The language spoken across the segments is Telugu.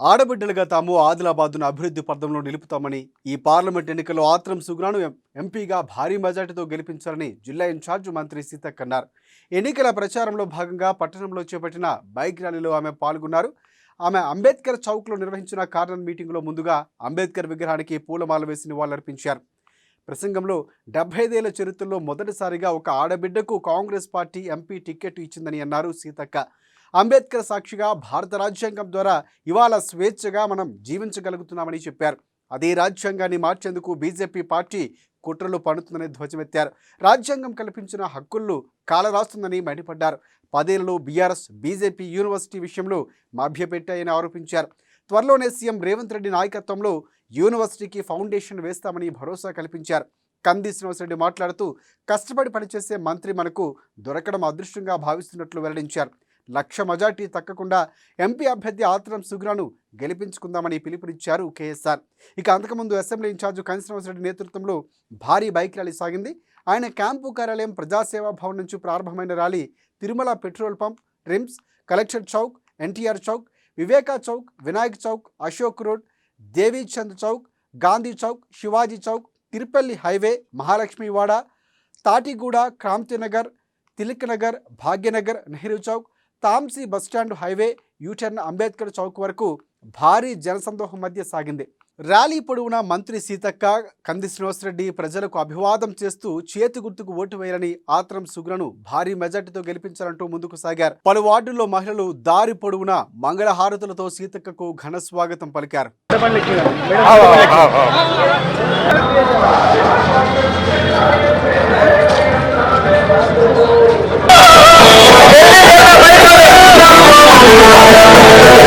ఆడబిడ్డలుగా తాము ఆదిలాబాద్ను అభివృద్ధి పథంలో నిలుపుతామని ఈ పార్లమెంట్ ఎన్నికల్లో ఆత్రం సుగ్రాను ఎం- ఎంపీగా భారీ మెజార్టీతో గెలిపించాలని జిల్లా ఇన్ఛార్జ్ మంత్రి సీతక్ అన్నారు. ఎన్నికల ప్రచారంలో భాగంగా పట్టణంలో చేపట్టిన బైక్ ర్యాలీలో ఆమె పాల్గొన్నారు. ఆమె అంబేద్కర్ చౌక్లో నిర్వహించిన కార్నర్ మీటింగ్లో ముందుగా అంబేద్కర్ విగ్రహానికి పూలమాల వేసి నివాళులర్పించారు. ప్రసంగంలో డెబ్బై ఐదేళ్ళ చరిత్రలో మొదటిసారిగా ఒక ఆడబిడ్డకు కాంగ్రెస్ పార్టీ ఎంపీ టికెట్ ఇచ్చిందని అన్నారు సీతక్క. అంబేద్కర్ సాక్షిగా భారత రాజ్యాంగం ద్వారా ఇవాళ స్వేచ్ఛగా మనం జీవించగలుగుతున్నామని చెప్పారు. అదే రాజ్యాంగాన్ని మార్చేందుకు బీజేపీ పార్టీ కుట్రలు పన్నుతుందని ధ్వజమెత్తారు. రాజ్యాంగం కల్పించిన హక్కులను కాలరాస్తుందని మండిపడ్డారు. పదేళ్ళలో బీఆర్ఎస్ బీజేపీ యూనివర్సిటీ విషయంలో మభ్యపెట్టాయని ఆరోపించారు. త్వరలోనే సీఎం రేవంత్ రెడ్డి నాయకత్వంలో యూనివర్సిటీకి ఫౌండేషన్ వేస్తామని భరోసా కల్పించారు. కంది శ్రీనివాసరెడ్డి మాట్లాడుతూ కష్టపడి పనిచేసే మంత్రి మనకు దొరకడం అదృష్టంగా భావిస్తున్నట్లు వెల్లడించారు. లక్ష మెజార్టీ తక్కకుండా ఎంపీ అభ్యర్థి ఆత్రం సుగ్రాను గెలిపించుకుందామని పిలుపునిచ్చారు కేఎస్ఆర్. ఇక అంతకుముందు అసెంబ్లీ ఇన్ఛార్జ్ కంది నేతృత్వంలో భారీ బైక్ ర్యాలీ సాగింది. ఆయన క్యాంపు కార్యాలయం ప్రజాసేవా భవన్ నుంచి ప్రారంభమైన rally Tirumala petrol pump RIMS collector Chowk NTR Chowk Viveka Chowk Vinayak Chowk Ashok road Devichand Chowk Gandhi Chowk Shivaji Chowk Tirupalli highway Mahalakshmiwada Tatiguda Krantinagar Tilak Nagar Bhagyanagar Nehru Chowk Tamsi bus stand highway U turn Ambedkar Chowk వరకు భారీ జనసందోహం మధ్య సాగింది. ర్యాలీ పొడవునా మంత్రి సీతక్క కంది శ్రీనివాసరెడ్డి ప్రజలకు అభివాదం చేస్తూ చేతి గుర్తుకు ఓటు వేయాలని ఆత్రం సుగ్రను భారీ మెజార్టీతో గెలిపించాలంటూ ముందుకు సాగారు. పలు వార్డుల్లో మహిళలు దారి పొడవునా మంగళహారతులతో సీతక్కకు ఘన స్వాగతం పలికారు.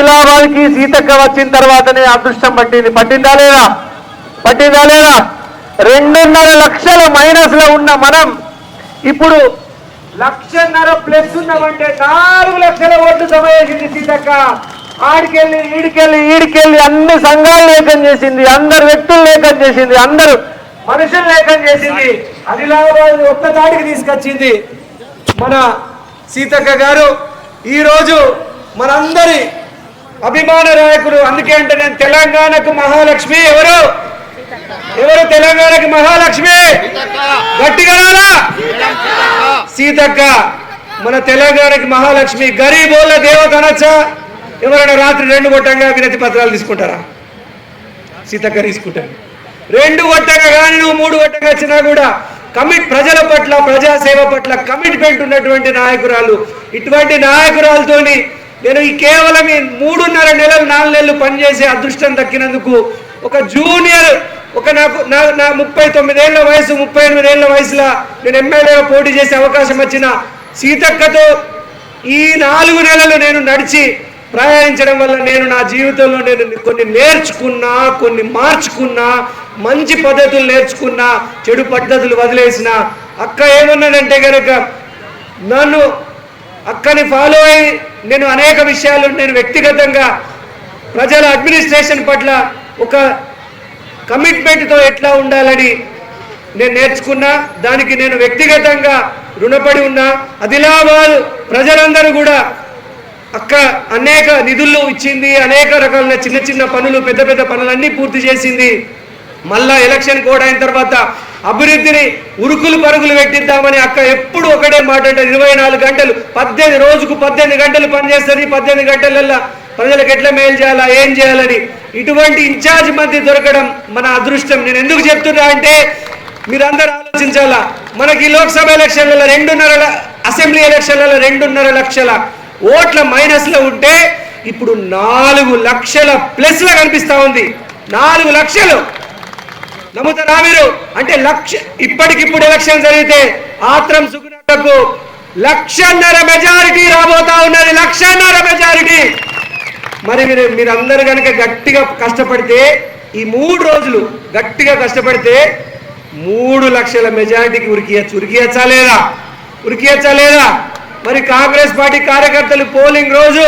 ఆదిలాబాద్కి సీతక్క వచ్చిన తర్వాతనే అదృష్టం పట్టింది. పట్టిందా లేదా? పట్టిందా లేదా? రెండున్నర లక్షల మైనస్లో ఉన్న మనం ఇప్పుడు లక్షన్నర ప్లస్ ఉన్నామంటే నాలుగు లక్షల ఓట్లు జమ చేసింది సీతక్క. ఆడికెళ్ళి ఈడికెళ్ళి ఈడికెళ్ళి అన్ని సంఘాలు లేఖం చేసింది. అందరు వ్యక్తులు లేఖం చేసింది. అందరు మనుషులు లేఖం చేసింది. ఆదిలాబాద్ ఒక్క దాడికి తీసుకొచ్చింది మన సీతక్క గారు. ఈరోజు మనందరి అభిమాన నాయకుడు. అందుకే అంటే నేను తెలంగాణకు మహాలక్ష్మి. ఎవరు? ఎవరు తెలంగాణకి మహాలక్ష్మి? గట్టిగా సీతక్క. మన తెలంగాణకి మహాలక్ష్మి. గరీబోళ్ళ దేవత అనొచ్చా ఎవరైనా రాత్రి రెండు కొట్టంగా వినతి పత్రాలు తీసుకుంటారా? సీతక్క తీసుకుంటాను. రెండు కొట్టంగా కానీ నువ్వు మూడు కొట్టంగా వచ్చినా కూడా కమిట్ ప్రజల పట్ల ప్రజాసేవ పట్ల కమిట్మెంట్ ఉన్నటువంటి నాయకురాలు. ఇటువంటి నాయకురాలతోని నేను ఈ కేవలం ఈ మూడున్నర నెలలు నాలుగు నెలలు పనిచేసే అదృష్టం దక్కినందుకు ఒక జూనియర్ ఒక నాకు నా నా ముప్పై తొమ్మిదేళ్ళ వయసు ముప్పై ఎనిమిదేళ్ళ వయసులో నేను ఎమ్మెల్యేగా పోటీ చేసే అవకాశం వచ్చిన సీతక్కతో ఈ నాలుగు నెలలు నేను నడిచి ప్రయాణించడం వల్ల నేను నా జీవితంలో నేను కొన్ని నేర్చుకున్నా కొన్ని మార్చుకున్నా మంచి పద్ధతులు నేర్చుకున్నా చెడు పద్ధతులు వదిలేసిన. అక్క ఏమన్నాడంటే కనుక నన్ను అక్కని ఫాలో అయి నేను అనేక విషయాలు నేను వ్యక్తిగతంగా ప్రజల అడ్మినిస్ట్రేషన్ పట్ల ఒక కమిట్మెంట్తో ఎట్లా ఉండాలని నేను నేర్చుకున్నా దానికి నేను వ్యక్తిగతంగా రుణపడి ఉన్నా. ఆదిలాబాద్ ప్రజలందరూ కూడా అక్క అనేక నిధులు ఇచ్చింది అనేక రకాల చిన్న చిన్న పనులు పెద్ద పెద్ద పనులన్నీ పూర్తి చేసింది. మళ్ళా ఎలక్షన్ కోడ్ అయిన తర్వాత అభివృద్ధిని ఉరుకులు పరుగులు పెట్టిద్దామని అక్క ఎప్పుడు ఒకటే మాట అంటే ఇరవై నాలుగు గంటలు పద్దెనిమిది రోజుకు పద్దెనిమిది గంటలు పనిచేస్తుంది. పద్దెనిమిది గంటలల్లో ప్రజలకు ఎట్లా మేలు చేయాలా ఏం చేయాలని ఇటువంటి ఇన్ఛార్జ్ మంత్రి దొరకడం మన అదృష్టం. నేను ఎందుకు చెప్తున్నా అంటే మీరందరూ ఆలోచించాలా? మనకి లోక్సభ ఎలక్షన్లలో రెండున్నర అసెంబ్లీ ఎలక్షన్లలో రెండున్నర లక్షల ఓట్ల మైనస్లో ఉంటే ఇప్పుడు నాలుగు లక్షల ప్లస్లో కనిపిస్తూ ఉంది. నాలుగు లక్షలు. నమ్ముతారా మీరు? అంటే లక్ష ఇప్పటికిప్పుడు ఎలక్షన్ జరిగితే ఆత్రం సుగుణకు లక్షన్నర మెజారిటీ రాబోతా ఉన్నది లక్షన్నర మెజారిటీ. మరి మీరు మీరందరూ కనుక గట్టిగా కష్టపడితే ఈ మూడు రోజులు గట్టిగా కష్టపడితే మూడు లక్షల మెజారిటీకి ఉరికియచ్చు ఉరికియచ్చా లేదా? ఉరికియచ్చా లేదా? మరి కాంగ్రెస్ పార్టీ కార్యకర్తలు పోలింగ్ రోజు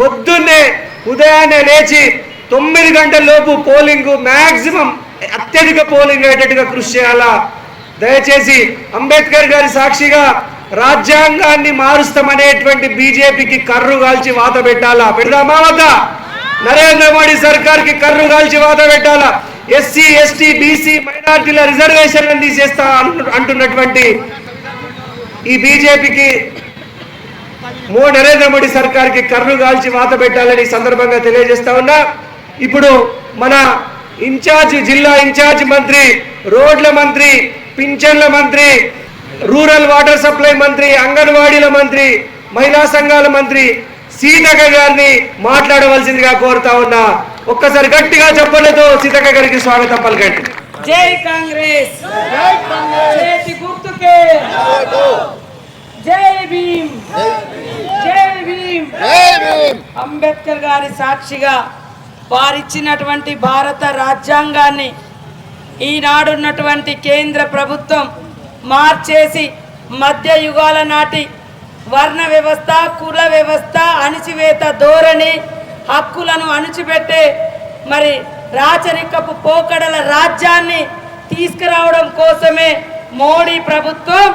పొద్దున్నే ఉదయాన్నే లేచి తొమ్మిది గంటల లోపు పోలింగ్ మ్యాక్సిమం అత్యధిక పోలింగ్ అయ్యేటట్టుగా కృషి చేయాలా. దయచేసి అంబేద్కర్ గారి సాక్షిగా రాజ్యాంగాన్ని మారుస్తామనేటువంటి బీజేపీకి కర్రు కాల్చి వాత పెట్టాలా. పెడదామా వద్దా? నరేంద్ర మోడీ సర్కార్కి కర్రు కాల్చి వాత పెట్టాలా. ఎస్సీ ఎస్టీ బీసీ మైనార్టీల రిజర్వేషన్లను తీసేస్తా అంటు- అంటున్నటువంటి ఈ బీజేపీకి మో నరేంద్ర మోడీ సర్కార్కి కర్రు కాల్చి వాత పెట్టాలని సందర్భంగా తెలియజేస్తా ఉన్నా. ఇప్పుడు మన ఇన్ఛార్జ్ జిల్లా ఇన్ఛార్జ్ మంత్రి రోడ్ల మంత్రి పింఛన్ల మంత్రి రూరల్ వాటర్ సప్లై మంత్రి అంగన్వాడీల మంత్రి మహిళా సంఘాల మంత్రి సీతక్క గారిని మాట్లాడవలసిందిగా కోరుతా ఉన్నా. ఒక్కసారి గట్టిగా చెప్పలతో సీతక్క గారికి స్వాగతం పలకండి. జై కాంగ్రెస్. చేతి గుర్తుకే. జై భీమ్. జై భీమ్. అంబేద్కర్ గారి సాక్షిగా వారిచ్చినటువంటి భారత రాజ్యాంగాన్ని ఈనాడున్నటువంటి కేంద్ర ప్రభుత్వం మార్చేసి మధ్య యుగాల నాటి వర్ణ వ్యవస్థ కుల వ్యవస్థ అణిచివేత ధోరణి హక్కులను అణిచిపెట్టే మరి రాచరికపు పోకడల రాజ్యాన్ని తీసుకురావడం కోసమే మోడీ ప్రభుత్వం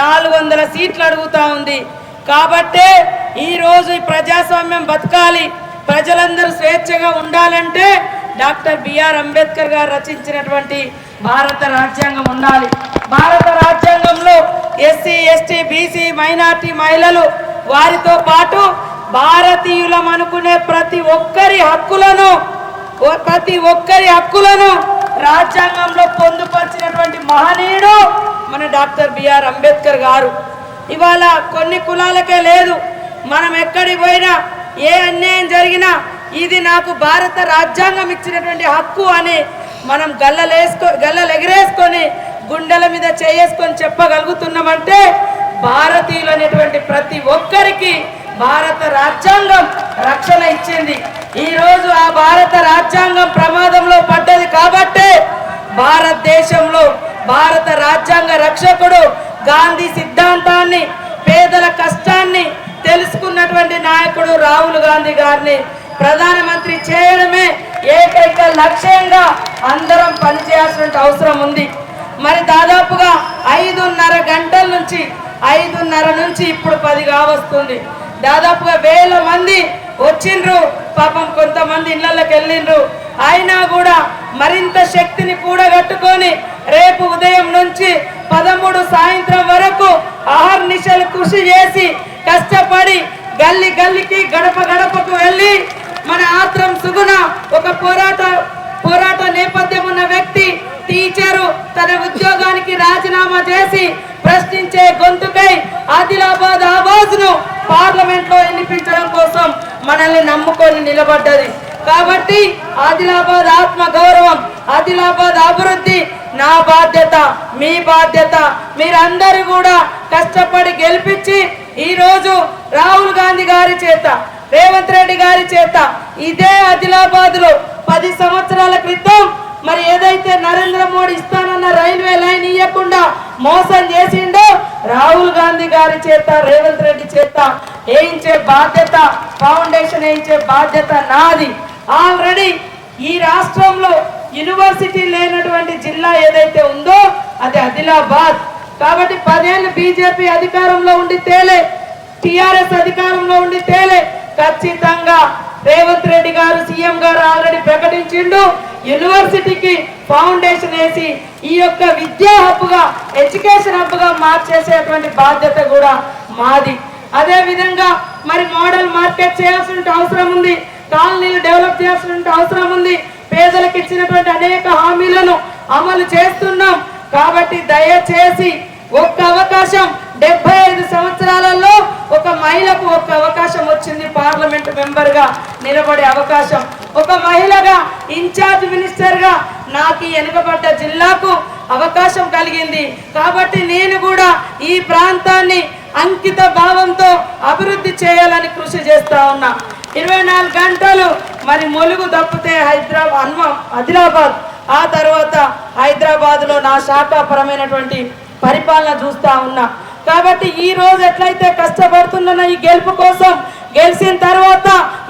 నాలుగు వందల సీట్లు అడుగుతా ఉంది. కాబట్టే ఈరోజు ఈ ప్రజాస్వామ్యం బతకాలి. ప్రజలందరూ స్వేచ్ఛగా ఉండాలంటే డాక్టర్ బిఆర్ అంబేద్కర్ గారు రచించినటువంటి భారత రాజ్యాంగం ఉండాలి. భారత రాజ్యాంగంలో ఎస్సీ ఎస్టీ బీసీ మైనార్టీ మహిళలు వారితో పాటు భారతీయులం అనుకునే ప్రతి ఒక్కరి హక్కులను ప్రతి ఒక్కరి హక్కులను రాజ్యాంగంలో పొందుపరిచినటువంటి మహనీయుడు మన డాక్టర్ బిఆర్ అంబేద్కర్ గారు. ఇవాళ కొన్ని కులాలకే లేదు. మనం ఎక్కడికి పోయినా ఏ అన్యాయం జరిగినా ఇది నాకు భారత రాజ్యాంగం ఇచ్చినటువంటి హక్కు అని మనం గల్లలేసుకో గల్లలు ఎగరేసుకొని గుండెల మీద చేసుకొని చెప్పగలుగుతున్నామంటే భారతీయులు అనేటువంటి ప్రతి ఒక్కరికి భారత రాజ్యాంగం రక్షణ ఇచ్చింది. ఈరోజు ఆ భారత రాజ్యాంగం ప్రమాదంలో పడ్డది కాబట్టే భారతదేశంలో భారత రాజ్యాంగ రక్షకుడు గాంధీ సిద్ధాంతాన్ని పేదల కష్టాన్ని తెలుసుకున్నటువంటి నాయకుడు రాహుల్ గాంధీ గారిని ప్రధానమంత్రి చేయడమే ఏకైక లక్ష్యంగా అందరం పనిచేయాల్సిన అవసరం ఉంది. మరి దాదాపుగా ఐదున్నర గంటల నుంచి ఐదున్నర నుంచి ఇప్పుడు పది కావస్తుంది. దాదాపుగా వేల మంది వచ్చిండ్రు. పాపం కొంతమంది ఇళ్ళలోకి వెళ్ళిండ్రు. అయినా కూడా మరింత శక్తిని కూడగట్టుకొని రేపు ఉదయం నుంచి పదమూడు సాయంత్రం వరకు ఆహర్నిశలు కృషి చేసి కష్టపడి గల్లి గల్లికి గడప గడపకు వెళ్ళి మన ఆత్రం సుగుణ ఒక పోరాట పోరాట నేపథ్యం ఉన్న వ్యక్తి టీచరు తన ఉద్యోగానికి రాజీనామా చేసి ప్రశ్నించే గొంతుకై ఆదిలాబాద్ ఆవాజ్ను పార్లమెంట్లో వినిపించడం కోసం మనల్ని నమ్ముకొని నిలబడ్డది. కాబట్టి ఆదిలాబాద్ ఆత్మ గౌరవం ఆదిలాబాద్ అభివృద్ధి నా బాధ్యత మీ బాధ్యత. మీరందరూ కూడా కష్టపడి గెలిపించి ఈరోజు రాహుల్ గాంధీ గారి చేత రేవంత్ రెడ్డి గారి చేత ఇదే ఆదిలాబాద్లో పది సంవత్సరాల క్రితం మరి ఏదైతే నరేంద్ర మోడీ ఇస్తానన్న రైల్వే లైన్ ఇవ్వకుండా మోసం చేసిండో రాహుల్ గాంధీ గారి చేత రేవంత్ రెడ్డి చేత వేయించే బాధ్యత ఫౌండేషన్ వేయించే బాధ్యత నాది. ఆల్రెడీ ఈ రాష్ట్రంలో యూనివర్సిటీ లేనటువంటి జిల్లా ఏదైతే ఉందో అది ఆదిలాబాద్. కాబట్టి పదేళ్ళు బీజేపీ అధికారంలో ఉండి తేలే టిఆర్ఎస్ అధికారంలో ఉండి తేలే. ఖచ్చితంగా రేవంత్ రెడ్డి గారు సీఎం గారు ఆల్రెడీ ప్రకటించిండు. యూనివర్సిటీకి ఫౌండేషన్ వేసి ఈ యొక్క విద్యా హబ్బుగా ఎడ్యుకేషన్ హబ్బుగా మార్చేసేటువంటి బాధ్యత కూడా మాది. అదే విధంగా మరి మోడల్ మార్కెట్ చేయాల్సిన అవసరం ఉంది. కాలనీలు డెవలప్ చేయాల్సిన అవసరం ఉంది. పేదలకు ఇచ్చినటువంటి అనేక హామీలను అమలు చేస్తున్నాం. కాబట్టి దయచేసి ఒక్క అవకాశం డెబ్బై ఐదు సంవత్సరాలలో ఒక మహిళకు ఒక్క అవకాశం వచ్చింది పార్లమెంట్ మెంబర్గా నిలబడే అవకాశం. ఒక మహిళగా ఇన్ఛార్జ్ మినిస్టర్గా నాకు వెనుకబడ్డ జిల్లాకు అవకాశం కలిగింది. కాబట్టి నేను కూడా ఈ ప్రాంతాన్ని అంకిత భావంతో అభివృద్ధి చేయాలని కృషి చేస్తా ఉన్నా. ఇరవై నాలుగు గంటలు మరి మొలుగు తప్పితే హైదరాబాద్ అన్వం ఆ తర్వాత హైదరాబాద్లో నా శాఖాపరమైనటువంటి పరిపాలన చూస్తూ ఉన్నా. కాబట్టి ఈ రోజు ఎట్లయితే కష్టపడుతున్న ఈ గెలుపు కోసం గెలిచిన తర్వాత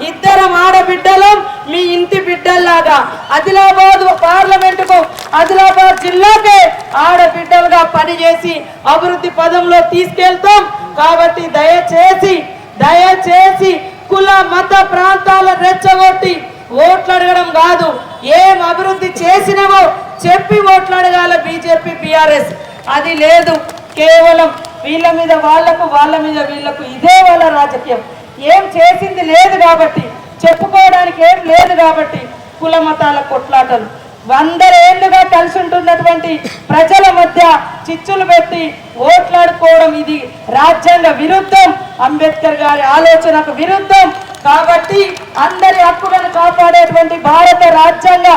ఇద్దరం ఆడబిడ్డలం మీ ఇంటి బిడ్డల్లాగా. ఆదిలాబాద్ పార్లమెంటుకు ఆదిలాబాద్ జిల్లాకే ఆడబిడ్డలుగా పనిచేసి అభివృద్ధి పదంలో తీసుకెళ్తాం. కాబట్టి దయచేసి దయచేసి కుల మత ప్రాంతాల రెచ్చగొట్టి ఓట్లు అడగడం కాదు. ఏం అభివృద్ధి చేసినావో చెప్పి ఓట్లు అడగాల బీజేపీ బీఆర్ఎస్. అది లేదు. కేవలం వీళ్ళ మీద వాళ్ళకు వాళ్ళ మీద వీళ్ళకు ఇదే వాళ్ళ రాజకీయం. ఏం చేసింది లేదు కాబట్టి చెప్పుకోవడానికి ఏం లేదు కాబట్టి కుల మతాల కొట్లాటలు. వందరేళ్ళుగా కలిసి ఉంటున్నటువంటి ప్రజల మధ్య చిచ్చులు పెట్టి ఓట్లాడుకోవడం ఇది రాజ్యాంగ విరుద్ధం. అంబేద్కర్ గారి ఆలోచనకు విరుద్ధం. కాబట్టి అందరి హక్కులను కాపాడేటువంటి భారత రాజ్యాంగ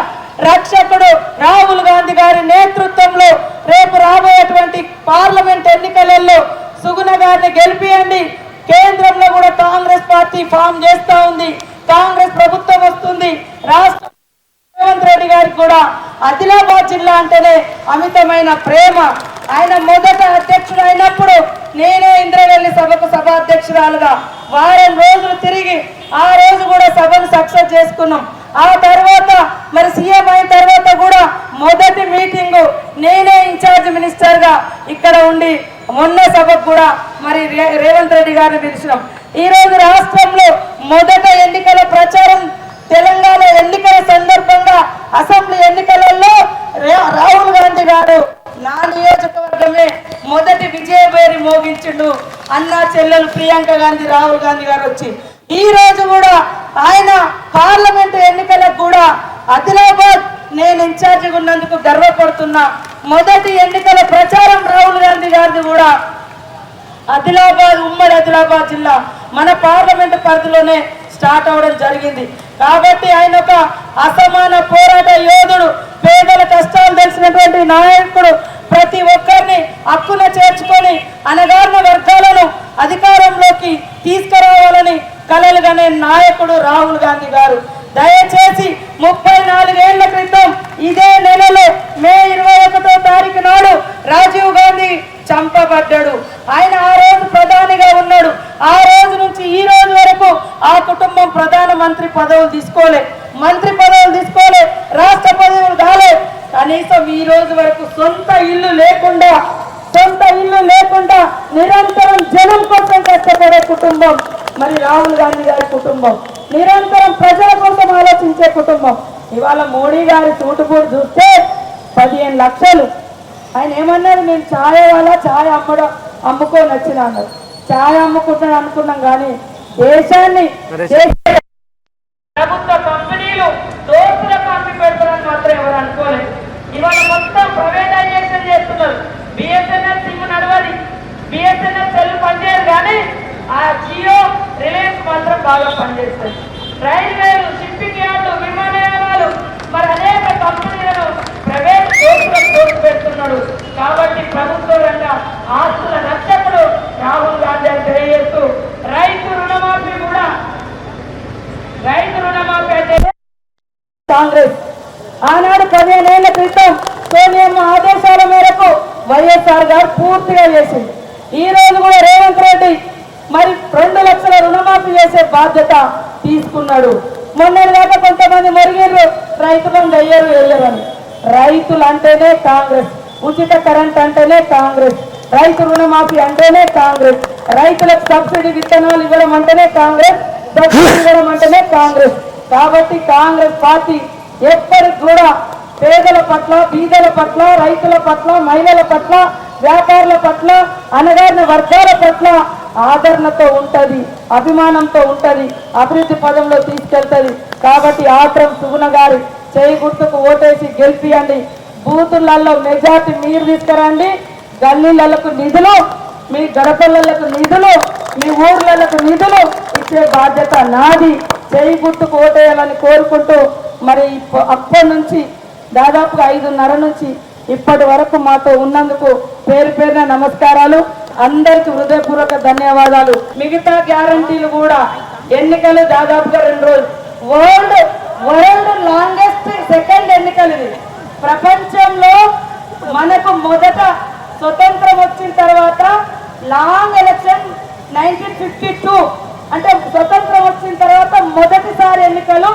రక్షకుడు రాహుల్ గాంధీ గారి నేతృత్వంలో రేపు రాబోయేటువంటి పార్లమెంట్ ఎన్నికలలో సుగుణ గారిని గెలిపియండి. కేంద్రంలో కూడా కాంగ్రెస్ పార్టీ ఫామ్ చేస్తా ఉంది. కాంగ్రెస్ ప్రభుత్వం వస్తుంది. రాష్ట్ర రేవంత్ రెడ్డి గారికి కూడా ఆదిలాబాద్ జిల్లా అంటేనే అమితమైన ప్రేమ. ఆయన మొదట అధ్యక్షుడు అయినప్పుడు నేనే ఇంద్రవెల్లి సభకు సభ అధ్యక్షురాలుగా వారం రోజులు తిరిగి ఆ రోజు కూడా సభను సక్సెస్ చేసుకున్నాం. ఆ తర్వాత మరి సీఎం అయిన తర్వాత కూడా మొదటి మీటింగ్ నేనే ఇన్ఛార్జ్ మినిస్టర్గా ఇక్కడ ఉండి మొన్న సభకు కూడా మరి రేవంత్ రెడ్డి గారిని పిలిచినాం. ఈ రోజు రాష్ట్రంలో మొదట ఎన్నికల ప్రచారం తెలంగాణ ఎన్నికల సందర్భంగా అసెంబ్లీ ఎన్నికలలో రాహుల్ గాంధీ గారు నా నియోజకవర్గమే మొదటి విజయభేరి మోగించిండు. అన్నా చెల్లెలు ప్రియాంక గాంధీ రాహుల్ గాంధీ గారు వచ్చి ఈ రోజు కూడా ఆయన పార్లమెంటు ఎన్నికలకు కూడా ఆదిలాబాద్ నేను ఇన్ఛార్జిగా ఉన్నందుకు గర్వపడుతున్నా. మొదటి ఎన్నికల ప్రచారం రాహుల్ గాంధీ గారిది కూడా ఆదిలాబాద్ ఉమ్మడి ఆదిలాబాద్ జిల్లా మన పార్లమెంట్ పరిధిలోనే స్టార్ట్ అవడం జరిగింది. కాబట్టి ఆయన ఒక అసమాన పోరాట యోధుడు పేదల కష్టాలు తెలిసినటువంటి నాయకుడు ప్రతి ఒక్కరిని హక్కున చేర్చుకొని అనగారిన వర్గాలను అధికారంలోకి తీసుకు నాయకుడు రాహుల్ గాంధీ గారు. దయచేసి ముప్పై నాలుగేళ్ళ క్రితం ఇదే నెలలో మే ఇరవై ఒకటో తారీఖు నాడు రాజీవ్ గాంధీ చంపబడ్డాడు. ఆయన ఆ రోజు ప్రధానిగా ఉన్నాడు. ఆ రోజు నుంచి ఈ రోజు వరకు ఆ కుటుంబం ప్రధానమంత్రి పదవులు తీసుకోలే. మంత్రి పదవులు తీసుకోలే రాష్ట్ర పదవులు కాలే. కనీసం ఈ రోజు వరకు సొంత ఇల్లు లేకుండా సొంత ఇల్లు లేకుండా నిరంతరం జనం కోసం కష్టపడే కుటుంబం. మరి రాహుల్ గాంధీ గారి కుటుంబం. నిరంతరం ప్రజల కోసం ఆలోచించే కుటుంబం. ఇవాళ మోడీ గారి సూటుబూటు చూస్తే పదిహేను లక్షలు. ఆయన ఏమన్నారు? నేను ఛాయ్ వాళ్ళ ఛాయ్ అమ్మడం అమ్ముకొని వచ్చిన అన్నారు. ఛాయ్ అమ్ముకుంటాను అనుకున్నాం కానీ దేశాన్ని దేశ- ప్రభుత్వ కంపెనీలు దోస్తులకు అమ్మి పెడతారని మాత్రం ఎవరు అనుకోలేదు ఇవాళ మొత్తం ప్రైవేటైజేషన్ చేస్తున్నారు బిఎస్ఎన్ఎల్ సిమ్ నడవది బిఎస్ఎన్ఎల్ సెల్ పనిచేయదు కానీ ఆ జియో రిలయన్స్ మాత్రం బాగా పనిచేస్తుంది రైల్వేలు షిప్పింగ్ యార్డు విమానయానాలు మరి అనేక కంపెనీలను ప్రైవేట్ దోస్తులకు దోసి పెడుతున్నాడు కాబట్టి ప్రభుత్వ రంగ ఆస్తుల రక్షకుడు రాహుల్ గాంధీ అని తెలియజేస్తూ రైతు రుణమాఫీ కూడా రైతు రుణమాఫీ అంటే కాంగ్రెస్ ఆనాడు పదిహేనేళ్ళ క్రితం సోనియమ్మ ఆదేశాల మేరకు వైఎస్ఆర్ గారు పూర్తిగా చేసింది ఈ రోజు కూడా రేవంత్ రెడ్డి మరి రెండు లక్షల రుణమాఫీ చేసే బాధ్యత తీసుకున్నాడు. మొన్నటి దాకా కొంతమంది మరిగిర్రు రైతు బంధు అయ్యారు వెళ్ళరు రైతులు అంటేనే కాంగ్రెస్ ఉచిత కరెంట్ అంటేనే కాంగ్రెస్ రైతు రుణమాఫీ అంటేనే కాంగ్రెస్ రైతులకు సబ్సిడీ విత్తనాలు ఇవ్వడం అంటేనే కాంగ్రెస్ సబ్సిడీ ఇవ్వడం అంటేనే కాంగ్రెస్. కాబట్టి కాంగ్రెస్ పార్టీ ఎప్పటికి కూడా పేదల పట్ల బీదల పట్ల రైతుల పట్ల మహిళల పట్ల వ్యాపారుల పట్ల అనగారిన వర్గాల పట్ల ఆదరణతో ఉంటుంది అభిమానంతో ఉంటుంది అభివృద్ధి పదంలో తీసుకెళ్తుంది. కాబట్టి ఆత్రం సుగుణ గారి చేయి గుర్తుకు ఓటేసి గెలిపియండి. బూతులలో మెజార్టీ మీరు తీసుకురండి. గల్లీలకు నిధులు మీ గడపలకు నిధులు మీ ఊర్లకు నిధులు ఇచ్చే బాధ్యత నాది. చేయి గుర్తుకు ఓటేయాలని కోరుకుంటూ మరి ఇప్ప- అప్పటి నుంచి దాదాపుగా ఐదున్నర నుంచి ఇప్పటి వరకు మాతో ఉన్నందుకు పేరు పేరున నమస్కారాలు. అందరికి హృదయపూర్వక ధన్యవాదాలు. మిగతా గ్యారంటీలు కూడా ఎన్నికలు దాదాపుగా రెండు రోజులు. వరల్డ్ వరల్డ్ లాంగెస్ట్ సెకండ్ ఎన్నికలు ఇది ప్రపంచంలో మనకు మొదట స్వతంత్రం వచ్చిన తర్వాత long election nineteen fifty two. అంటే స్వతంత్రం వచ్చిన తర్వాత మొదటిసారి ఎన్నికలు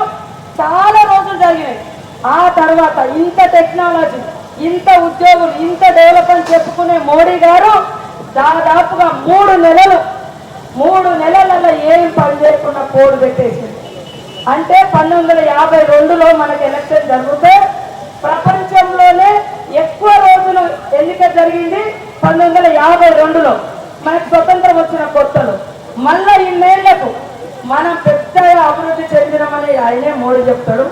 చాలా రోజులు జరిగినాయి. ఆ తర్వాత ఇంత టెక్నాలజీ ఇంత ఉద్యోగులు ఇంత డెవలప్ అని చెప్పుకునే మోడీ గారు దాదాపుగా మూడు నెలలు మూడు నెలలలో ఏం పని చేయకుండా పోడు పెట్టేసింది. అంటే పంతొమ్మిది వందల యాభై రెండులో మనకి ఎలక్షన్ జరిగితే ప్రపంచంలోనే ఎక్కువ రోజులు ఎన్నిక జరిగింది పంతొమ్మిది వందల యాభై రెండులో. మనకు స్వతంత్రం వచ్చిన కొత్తలు. మళ్ళా ఇన్నేళ్ళకు మనం పెద్దగా అభివృద్ధి చెందినమని ఆయనే మోడీ చెప్తాడు.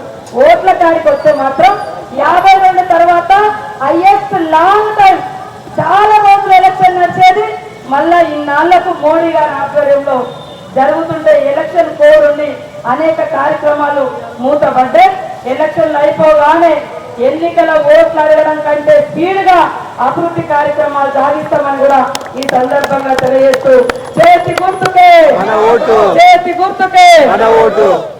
ఓట్ల కాడికి వస్తే మాత్రం యాభై రెండు తర్వాత హైయెస్ట్ లాంగ్ టైం చాలా రోజులు ఎలక్షన్ నడిచేది. మళ్ళా ఇన్నాళ్ళకు మోడీ గారి ఆధ్వర్యంలో జరుగుతుంటే ఎలక్షన్ కోడ్ ఉండి అనేక కార్యక్రమాలు మూతపడ్డాయి. ఎలక్షన్లు అయిపోగానే ఎన్నికల ఓట్లు అడగడం కంటే స్పీడ్గా అభివృద్ధి కార్యక్రమాలు సాగిస్తామని కూడా ఈ సందర్భంగా తెలియజేస్తూ చేతి గుర్తుకే. చేతి గుర్తుకే.